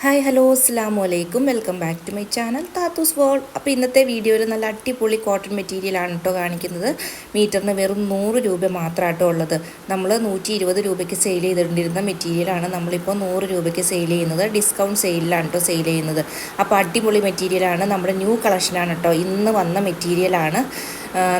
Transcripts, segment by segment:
Hi hello അസ്സാം വലൈക്കും welcome back to my channel Thathus world അപ്പോൾ ഇന്നത്തെ വീഡിയോയിൽ നല്ല അടിപൊളി കോട്ടൺ മെറ്റീരിയലാണ് കേട്ടോ കാണിക്കുന്നത്. മീറ്ററിന് വെറും നൂറ് രൂപ മാത്രമായിട്ടോ ഉള്ളത്. നമ്മൾ നൂറ്റി ഇരുപത് രൂപയ്ക്ക് സെയിൽ ചെയ്തിട്ടിരുന്ന മെറ്റീരിയലാണ് നമ്മളിപ്പോൾ നൂറ് രൂപയ്ക്ക് സെയിൽ ചെയ്യുന്നത്. ഡിസ്കൗണ്ട് സെയിലാണ് കേട്ടോ സെയിൽ ചെയ്യുന്നത്. അപ്പോൾ അടിപൊളി മെറ്റീരിയലാണ് നമ്മുടെ ന്യൂ കളക്ഷനാണ് കേട്ടോ ഇന്ന് വന്ന മെറ്റീരിയലാണ്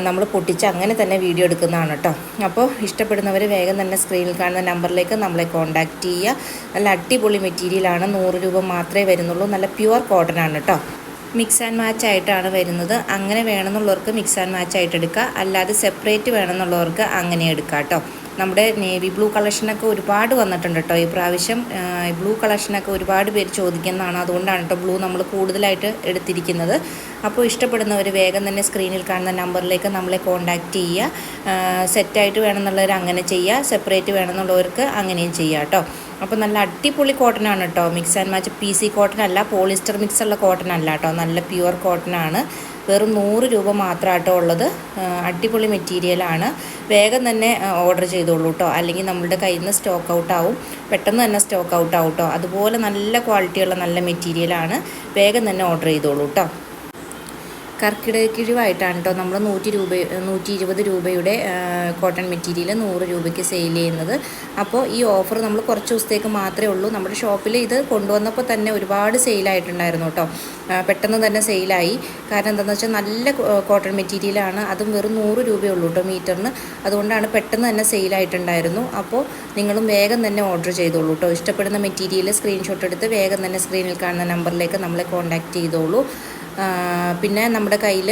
നമ്മൾ പൊട്ടിച്ച് അങ്ങനെ തന്നെ വീഡിയോ എടുക്കുന്നതാണ് കേട്ടോ അപ്പോൾ ഇഷ്ടപ്പെടുന്നവർ വേഗം തന്നെ സ്ക്രീനിൽ കാണുന്ന നമ്പറിലേക്ക് നമ്മളെ കോൺടാക്റ്റ് ചെയ്യുക. നല്ല അടിപൊളി മെറ്റീരിയലാണ് നൂറ് രൂപ മാത്രമേ വരുന്നുള്ളൂ. നല്ല പ്യുവർ കോട്ടൺ ആണ് കേട്ടോ മിക്സ് ആൻഡ് മാച്ച് ആയിട്ടാണ് വരുന്നത്. അങ്ങനെ വേണമെന്നുള്ളവർക്ക് മിക്സ് ആൻഡ് മാച്ച് ആയിട്ട് എടുക്കുക. അല്ലാതെ സെപ്പറേറ്റ് വേണമെന്നുള്ളവർക്ക് അങ്ങനെ എടുക്കാം കേട്ടോ നമ്മുടെ നേവി ബ്ലൂ കളക്ഷനൊക്കെ ഒരുപാട് വന്നിട്ടുണ്ട് കേട്ടോ. ഈ പ്രാവശ്യം ബ്ലൂ കളക്ഷനൊക്കെ ഒരുപാട് പേര് ചോദിക്കുന്നതാണ്. അതുകൊണ്ടാണ് കേട്ടോ ബ്ലൂ നമ്മൾ കൂടുതലായിട്ട് എടുത്തിരിക്കുന്നത്. അപ്പോൾ ഇഷ്ടപ്പെടുന്നവർ വേഗം തന്നെ സ്ക്രീനിൽ കാണുന്ന നമ്പറിലേക്ക് നമ്മളെ കോൺടാക്റ്റ് ചെയ്യുക. സെറ്റായിട്ട് വേണമെന്നുള്ളവർ അങ്ങനെ ചെയ്യുക. സെപ്പറേറ്റ് വേണമെന്നുള്ളവർക്ക് അങ്ങനെയും ചെയ്യുക കേട്ടോ. അപ്പോൾ നല്ല അടിപൊളി കോട്ടൺ ആണ് കേട്ടോ. Mix and match P C cotton അല്ല പോളിസ്റ്റർ മിക്സ് ഉള്ള കോട്ടൺ അല്ല കേട്ടോ. നല്ല പ്യുവർ കോട്ടൺ ആണ് വെറും നൂറ് രൂപ മാത്രമായിട്ടോ ഉള്ളത്. അടിപൊളി മെറ്റീരിയലാണ് വേഗം തന്നെ ഓർഡർ ചെയ്തോളൂ കേട്ടോ അല്ലെങ്കിൽ നമ്മളുടെ കയ്യിൽ നിന്ന് സ്റ്റോക്ക് ഔട്ട് ആവും. പെട്ടെന്ന് തന്നെ സ്റ്റോക്ക് ഔട്ട് കേട്ടോ അതുപോലെ നല്ല ക്വാളിറ്റിയുള്ള നല്ല മെറ്റീരിയലാണ് വേഗം തന്നെ ഓർഡർ ചെയ്തോളൂ കേട്ടോ കർക്കിടക കിഴിവായിട്ടാണ് കേട്ടോ നമ്മൾ നൂറ്റി രൂപ നൂറ്റി ഇരുപത് രൂപയുടെ കോട്ടൺ മെറ്റീരിയൽ നൂറ് രൂപയ്ക്ക് സെയിൽ ചെയ്യുന്നത്. അപ്പോൾ ഈ ഓഫർ നമ്മൾ കുറച്ച് ദിവസത്തേക്ക് മാത്രമേ ഉള്ളൂ. നമ്മുടെ ഷോപ്പിൽ ഇത് കൊണ്ടുവന്നപ്പോൾ തന്നെ ഒരുപാട് സെയിലായിട്ടുണ്ടായിരുന്നു കേട്ടോ പെട്ടെന്ന് തന്നെ സെയിലായി കാരണം എന്താണെന്ന് വെച്ചാൽ നല്ല കോട്ടൺ മെറ്റീരിയലാണ് അതും വെറും നൂറ് രൂപയേ ഉള്ളൂ കേട്ടോ മീറ്ററിന്. അതുകൊണ്ടാണ് പെട്ടെന്ന് തന്നെ സെയിലായിട്ടുണ്ടായിരുന്നു അപ്പോൾ നിങ്ങളും വേഗം തന്നെ ഓർഡർ ചെയ്തോളൂ കേട്ടോ ഇഷ്ടപ്പെടുന്ന മെറ്റീരിയൽ സ്ക്രീൻഷോട്ട് എടുത്ത് വേഗം തന്നെ സ്ക്രീനിൽ കാണുന്ന നമ്പറിലേക്ക് നമ്മളെ കോൺടാക്റ്റ് ചെയ്തോളൂ. പിന്നെ നമ്മുടെ കയ്യിൽ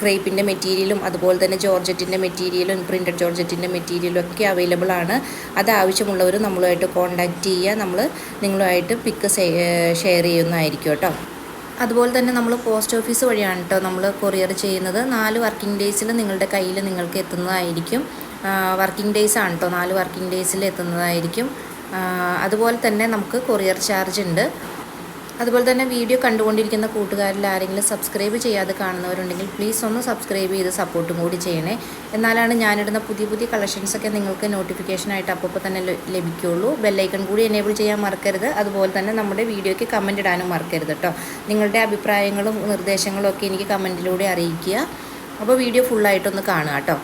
ക്രേപ്പിന്റെ മെറ്റീരിയലും അതുപോലെ തന്നെ ജോർജറ്റിന്റെ മെറ്റീരിയലും പ്രിന്റഡ് ജോർജറ്റിന്റെ മെറ്റീരിയലും ഒക്കെ അവൈലബിൾ ആണ്. അത് ആവശ്യമുള്ളവർ നമ്മളുമായിട്ട് കോൺടാക്റ്റ് ചെയ്യുക നമ്മൾ നിങ്ങളുമായിട്ട് പിക്ക് ഷെയർ ചെയ്യുന്നതായിരിക്കും കേട്ടോ. അതുപോലെ തന്നെ നമ്മൾ പോസ്റ്റ് ഓഫീസ് വഴിയാണ് കേട്ടോ നമ്മൾ കൊറിയർ ചെയ്യുന്നത്. നാല് വർക്കിംഗ് ഡേയ്സിൽ നിങ്ങളുടെ കയ്യിൽ നിങ്ങൾക്ക് എത്തുന്നതായിരിക്കും. വർക്കിംഗ് ഡേയ്സ് ആണ് കേട്ടോ. നാല് വർക്കിംഗ് ഡേയ്സിൽ എത്തുന്നതായിരിക്കും. അതുപോലെ തന്നെ നമുക്ക് കൊറിയർ ചാർജ് ഉണ്ട്. അതുപോലെ തന്നെ വീഡിയോ കണ്ടുകൊണ്ടിരിക്കുന്ന കൂട്ടുകാരിൽ ആരെങ്കിലും സബ്സ്ക്രൈബ് ചെയ്യാതെ കാണുന്നവരുണ്ടെങ്കിൽ പ്ലീസ് ഒന്ന് സബ്സ്ക്രൈബ് ചെയ്ത് സപ്പോർട്ടും കൂടി ചെയ്യണേ. എന്നാലാണ് ഞാനിടുന്ന പുതിയ പുതിയ കളക്ഷൻസൊക്കെ നിങ്ങൾക്ക് നോട്ടിഫിക്കേഷനായിട്ട് അപ്പോൾ തന്നെ ലഭിക്കുകയുള്ളൂ ബെല്ലൈക്കൺ കൂടി എനേബിൾ ചെയ്യാൻ മറക്കരുത്. അതുപോലെ തന്നെ നമ്മുടെ വീഡിയോയ്ക്ക് കമന്റ് ഇടാനും മറക്കരുത് കേട്ടോ നിങ്ങളുടെ അഭിപ്രായങ്ങളും നിർദ്ദേശങ്ങളും ഒക്കെ എനിക്ക് കമന്റിലൂടെ അറിയിക്കുക. അപ്പോൾ വീഡിയോ ഫുള്ളായിട്ടൊന്ന് കാണുക കേട്ടോ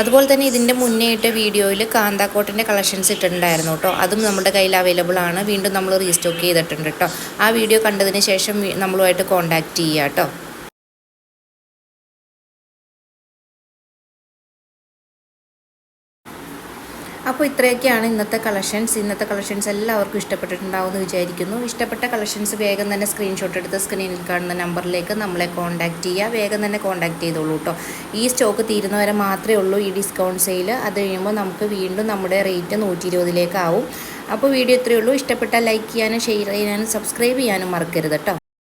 അതുപോലെ തന്നെ ഇതിന്റെ മുന്നേ ഇട്ട വീഡിയോയിൽ കാന്താക്കോട്ടിന്റെ കളക്ഷൻസ് ഇട്ടിട്ടുണ്ടായിരുന്നു കേട്ടോ. അതും നമ്മുടെ കയ്യിൽ അവൈലബിൾ ആണ്. വീണ്ടും നമ്മൾ റീസ്റ്റോക്ക് ചെയ്തിട്ടുണ്ട് കേട്ടോ. ആ വീഡിയോ കണ്ടതിന് ശേഷം നമ്മളുമായിട്ട് കോൺടാക്റ്റ് ചെയ്യുക കേട്ടോ. അപ്പോൾ ഇത്രയൊക്കെയാണ് ഇന്നത്തെ കളക്ഷൻസ് ഇന്നത്തെ കളക്ഷൻസ് എല്ലാവർക്കും ഇഷ്ടപ്പെട്ടിട്ടുണ്ടാവുമെന്ന് വിചാരിക്കുന്നു. ഇഷ്ടപ്പെട്ട കളക്ഷൻസ് വേഗം തന്നെ സ്ക്രീൻഷോട്ട് എടുത്ത് സ്ക്രീനിൽ കാണുന്ന നമ്പറിലേക്ക് നമ്മളെ കോൺടാക്റ്റ് ചെയ്യുക. വേഗം തന്നെ കോൺടാക്ട് ചെയ്തോളൂ കേട്ടോ ഈ സ്റ്റോക്ക് തീരുന്നവരെ മാത്രമേ ഉള്ളൂ ഈ ഡിസ്കൗണ്ട് സെയിൽ അത് കഴിയുമ്പോൾ നമുക്ക് വീണ്ടും നമ്മുടെ റേറ്റ് നൂറ്റി ഇരുപതിലേക്കാവും അപ്പോൾ വീഡിയോ ഇത്രയേ ഉള്ളൂ. ഇഷ്ടപ്പെട്ടാൽ ലൈക്ക് ചെയ്യാനും ഷെയർ ചെയ്യാനും സബ്സ്ക്രൈബ് ചെയ്യാനും മറക്കരുത് കേട്ടോ